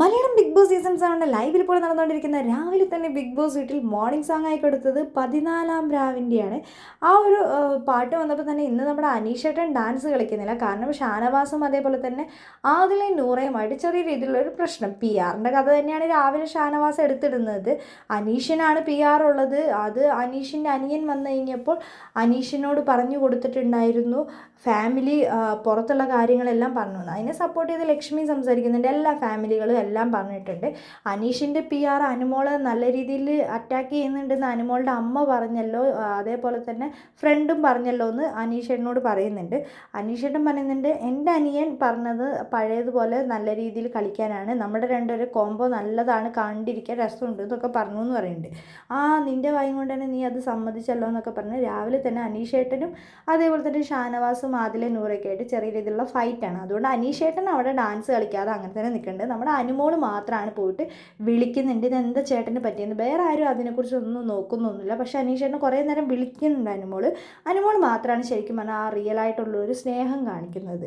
Malayalam big boss season സെവന്റെ ലൈവിൽ ഇപ്പോൾ നടന്നുകൊണ്ടിരിക്കുന്ന രാവിലെ തന്നെ ബിഗ് ബോസ് വീട്ടിൽ മോർണിംഗ് സോങ് ആയി കൊടുത്തത് പതിനാലാം രാവിന്റെയാണ് ആ ഒരു പാട്ട് വന്നപ്പോൾ തന്നെ ഇന്ന് നമ്മുടെ അനീഷേട്ടൻ ഡാൻസ് കളിക്കുന്നില്ല. കാരണം ഷാനവാസും അതേപോലെ തന്നെ ആദിലയും നൂറയുമായിട്ട് ചെറിയ രീതിയിലുള്ളൊരു പ്രശ്നം. പി ആറിന്റെ കഥ തന്നെയാണ് രാവിലെ ഷാനവാസ് എടുത്തിടുന്നത്. അനീഷിനാണ് പി ആർ ഉള്ളത്. അത് അനീഷിന്റെ അനിയൻ വന്നു കഴിഞ്ഞപ്പോൾ അനീഷിനോട് പറഞ്ഞു കൊടുത്തിട്ടുണ്ടായിരുന്നു. ഫാമിലി പുറത്തുള്ള കാര്യങ്ങളെല്ലാം പറഞ്ഞു. അതിനെ സപ്പോർട്ട് ചെയ്ത് ലക്ഷ്മി സംസാരിക്കുന്നുണ്ട്. എല്ലാ ഫാമിലികളും എല്ലാം പറഞ്ഞിട്ടുണ്ട്. അനീഷിന്റെ പി ആർ അനുമോളെ നല്ല രീതിയിൽ അറ്റാക്ക് ചെയ്യുന്നുണ്ടെന്ന് അനുമോളുടെ അമ്മ പറഞ്ഞല്ലോ. അതേപോലെ തന്നെ ഫ്രണ്ടും പറഞ്ഞല്ലോ എന്ന് അനീഷേട്ടനോട് പറയുന്നുണ്ട്. അനീഷേട്ടൻ പറയുന്നുണ്ട് എന്റെ അനിയൻ പറഞ്ഞത് പഴയതുപോലെ നല്ല രീതിയിൽ കളിക്കാനാണ്. നമ്മുടെ രണ്ടുപേരും കോംബോ നല്ലതാണ്. കണ്ടിരിക്കാൻ രസമുണ്ട് എന്നൊക്കെ പറഞ്ഞു എന്ന് പറയുന്നുണ്ട്. ആ നിന്റെ വായും കൊണ്ട് തന്നെ നീ അത് സമ്മതിച്ചല്ലോ എന്നൊക്കെ പറഞ്ഞ് രാവിലെ തന്നെ അനീഷേട്ടനും അതേപോലെ തന്നെ ഷാനവാസും ആദിലെ നൂറൊക്കെ ആയിട്ട് ചെറിയ രീതിയിലുള്ള ഫൈറ്റാണ് അതുകൊണ്ട് അനീഷേട്ടൻ അവിടെ ഡാൻസ് കളിക്കാതെ അങ്ങനെ തന്നെ നിൽക്കുന്നുണ്ട്. നമ്മുടെ അനുമോൾ മാത്രമാണ് പോയിട്ട് വിളിക്കുന്നുണ്ട്. ഇത് എന്താ ചേട്ടന് പറ്റിയെന്ന്. വേറെ ആരും അതിനെക്കുറിച്ച് ഒന്നും നോക്കുന്നൊന്നുമില്ല. പക്ഷേ അനീഷേട്ടന് കുറേ നേരം വിളിക്കുന്നുണ്ട് അനുമോൾ. അനുമോൾ മാത്രമാണ് ശരിക്കും പറഞ്ഞാൽ ആ റിയൽ ആയിട്ടുള്ള ഒരു സ്നേഹം കാണിക്കുന്നത്.